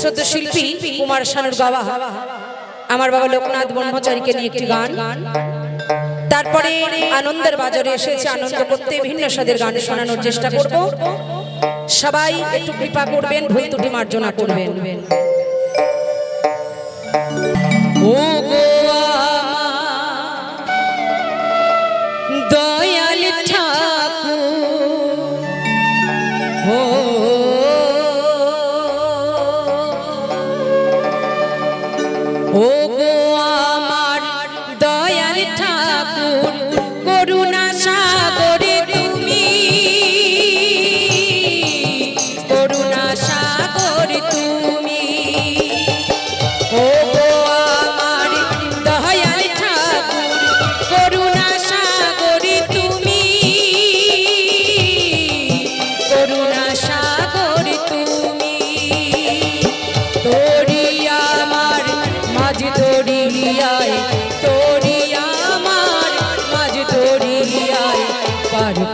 শ্রদ্ধ শিল্পী কুমার শানুর গাওয়া আমার বাবা লোকনাথ ব্রহ্মচারীকে নিয়ে একটি গান। তারপরে আনন্দের বাজারে এসেছে আনন্দ করতে ভিন্ন স্বাদের গান শোনানোর চেষ্টা করব। সবাই একটু কৃপা করবেন, ভুল দুটি মার্জনা করবেন। ও ও গো আমার দয়াল ঠাকুর, করুণা সাগরে তুমি। করুণা সাগর তুমি। ও গো আমার দয়াল ঠাকুর, করুণা সাগর তুমি। করুণা সাগর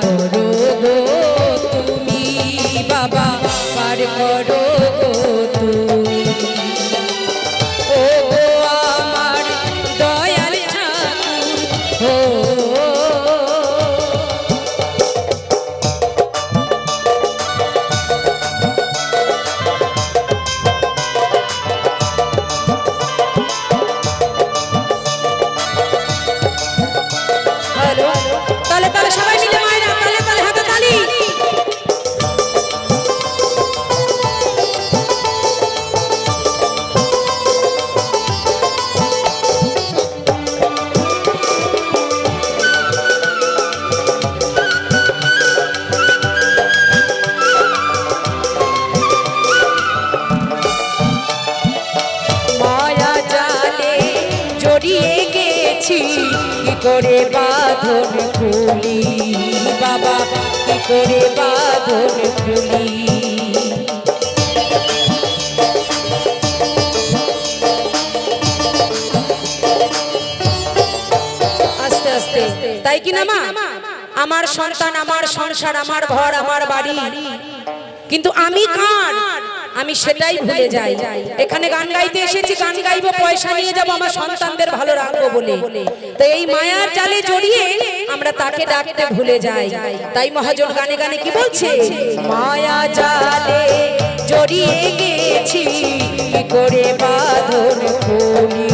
করো গো তুমি বাবা পার করো গো তুমি। ও গো আমার দয়াল ঠাকুর ও করে বাঁধন খুলি, বাবা, কি করে বাঁধন খুলি? আস্তে আস্তে, তাই কি না মা? আমার সন্তান, আমার সংসার, আমার ঘর, আমার বাড়ি। কিন্তু আমি কার? আমি সেটাই ভুলে যাই। এখানে গান গাইতে এসেছি, গান গাইবো, পয়সা নিয়ে যাব, আমার সন্তানদের ভালো রাখব বলে। তো এই মায়ার জালে জড়িয়ে আমরা তাকে ডাকতে ভুলে যাই। তাই মহাজন গানে গানে কি বলছে? মায়া জালে জড়িয়ে গেছি, কি করে বাঁধন খুলি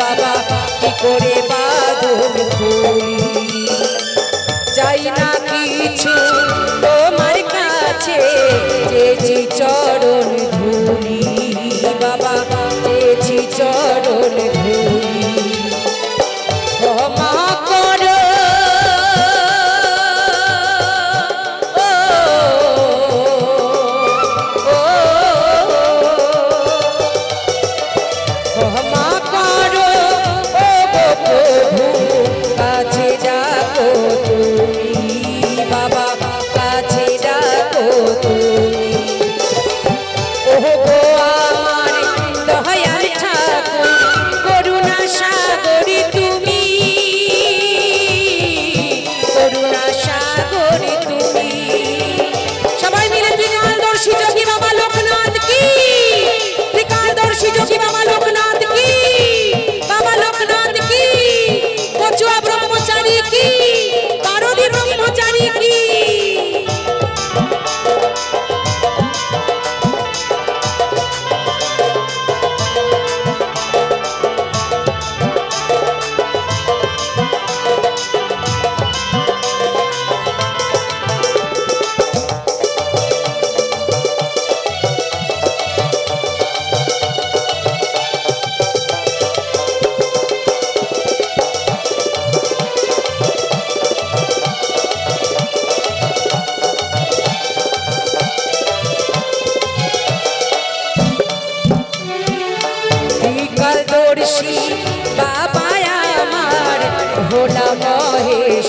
বাবা? কি করে বাঁধন খুলি? চাই না কিছু তোমার কাছে ধুলি বাবা কি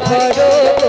করো